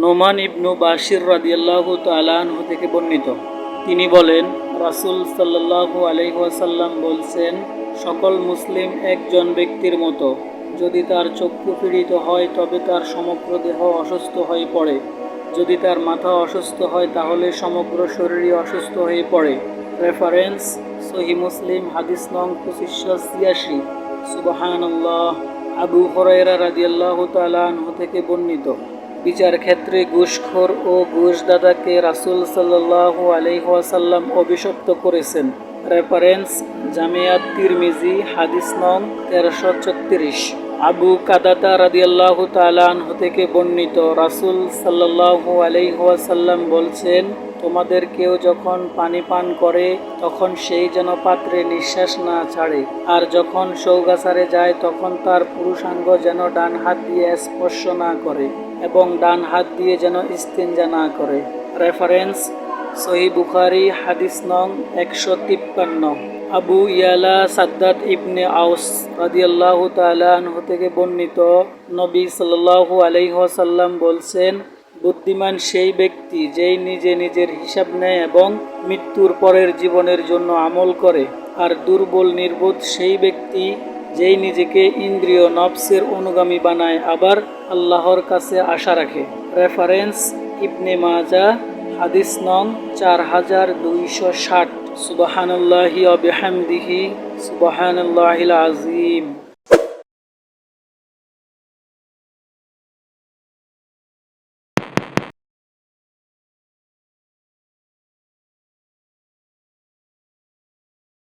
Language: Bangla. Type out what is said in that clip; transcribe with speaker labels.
Speaker 1: নোমান ইবনু বাশির রাদিয়াল্লাহু তালাহ থেকে বর্ণিত। তিনি বলেন, রাসূল সাল্লাল্লাহু আলাইহি ওয়াসাল্লাম বলছেন, সকল মুসলিম একজন ব্যক্তির মতো, যদি তার চক্ষু পীড়িত হয়, তবে তার সমগ্র দেহ অসুস্থ হয়ে পড়ে। যদি তার মাথা অসুস্থ হয়, তাহলে সমগ্র শরীরই অসুস্থ হয়ে পড়ে। রেফারেন্স, সহি মুসলিম, হাদিস নং পঁচিশশো ছিয়াশি। সুবাহান আবু হরাইরা রাদিয়াল্লাহু তাআলা আনহু থেকে বর্ণিত। বিচার ক্ষেত্রে ঘুষখোর ও ঘুষদাদাকে রাসুল সাল্লাহ আলহাসাল্লাম অভিশপ্ত করেছেন। রেফারেন্স জামিয়াত তিরমিজি, হাদিস নং তেরোশো ছত্রিশ। আবু কাদাতা রাদিয়াল্লাহু তাআলা আনহু থেকে বর্ণিত রাসূল আলাইহি ওয়াসাল্লাম বলছেন, তোমাদের কেউ যখন পানি পান করে, তখন সেই যেন পাত্রে নিঃশ্বাস না ছাড়ে। আর যখন সৌগাছারে যায়, তখন তার পুরুষাঙ্গ যেন ডান হাত দিয়ে স্পর্শ না করে এবং ডান হাত দিয়ে যেন ইস্তেঞ্জা না করে। রেফারেন্স সহি বুখারি, হাদিস নং একশো তিপ্পান্ন। আবু ইয়ালা সাদ্দাত ইবনে আউস রাদিয়াল্লাহু তাআলা আনহু থেকে বর্ণিত নবী সাল্লাল্লাহু আলাইহি ওয়াসাল্লাম বলছেন, বুদ্ধিমান সেই ব্যক্তি যেই নিজে নিজের হিসাব নেয় এবং মৃত্যুর পরের জীবনের জন্য আমল করে। আর দুর্বল, নির্বোধ সেই ব্যক্তি যেই নিজেকে ইন্দ্রিয় নবসের অনুগামী বানায়, আবার আল্লাহর কাছে আশা রাখে। রেফারেন্স ইবনে মাজা হাদিস নং চার হাজার দুইশো ষাট। সুবাহান্লাহি অবহামদিহি সুবাহান্লাহিল আজিম